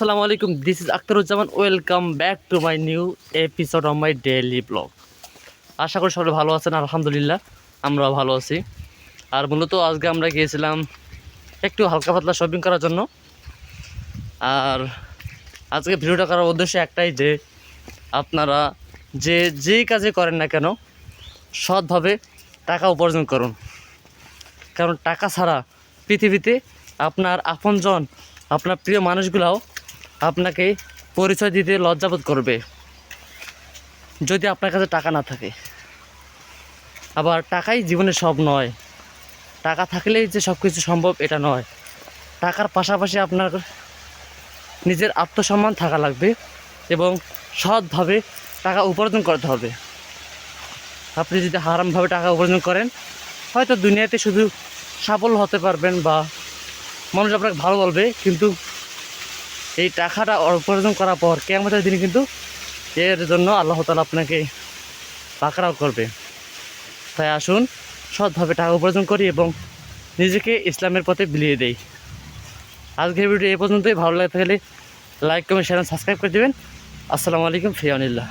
আসসালামু আলাইকুম this is Akhtaruzzaman welcome back to my new episode of my daily blog আশা করি সবাই ভালো আছেন, আলহামদুলিল্লাহ। আমরাও ভালো আছি। আর মূলত আজকে আমরা গিয়েছিলাম একটু হালকা পাতলা শপিং করার জন্য। আর আজকে ভিডিওটা করার উদ্দেশ্য একটাই যে, আপনারা যে, যেই কাজে করেন না কেন, সৎভাবে টাকা উপার্জন করুন। কারণ টাকা ছাড়া পৃথিবীতে আপনার আপনজন, আপনার প্রিয় মানুষগুলাও আপনাকে পরিচয় দিতে লজ্জাবোধ করবে, যদি আপনার কাছে টাকা না থাকে। আবার টাকাই জীবনে সব নয়। টাকা থাকলেই যে সব কিছু সম্ভব, এটা নয়। টাকার পাশাপাশি আপনার নিজের আত্মসম্মান থাকা লাগবে এবং সৎভাবে টাকা উপার্জন করতে হবে। আপনি যদি হারামভাবে টাকা উপার্জন করেন, হয়তো দুনিয়াতে শুধু সাফল্য হতে পারবেন বা মানুষ আপনাকে ভালো বলবে, কিন্তু এই টাকাটা উপার্জন করার পর কেমতের দিন কিন্তু এর জন্য আল্লাহ তালা আপনাকে পাকড়াও করবে। তাই আসুন, সৎভাবে টাকা উপার্জন করি এবং নিজেকে ইসলামের পথে বিলিয়ে দেই। আজকের ভিডিও এই পর্যন্তই। ভালো লাগে থাকলে লাইক কমেন্ট শেয়ার সাবস্ক্রাইব করে দেবেন। আসসালামু আলাইকুম, ফিয়ানিল্লাহ।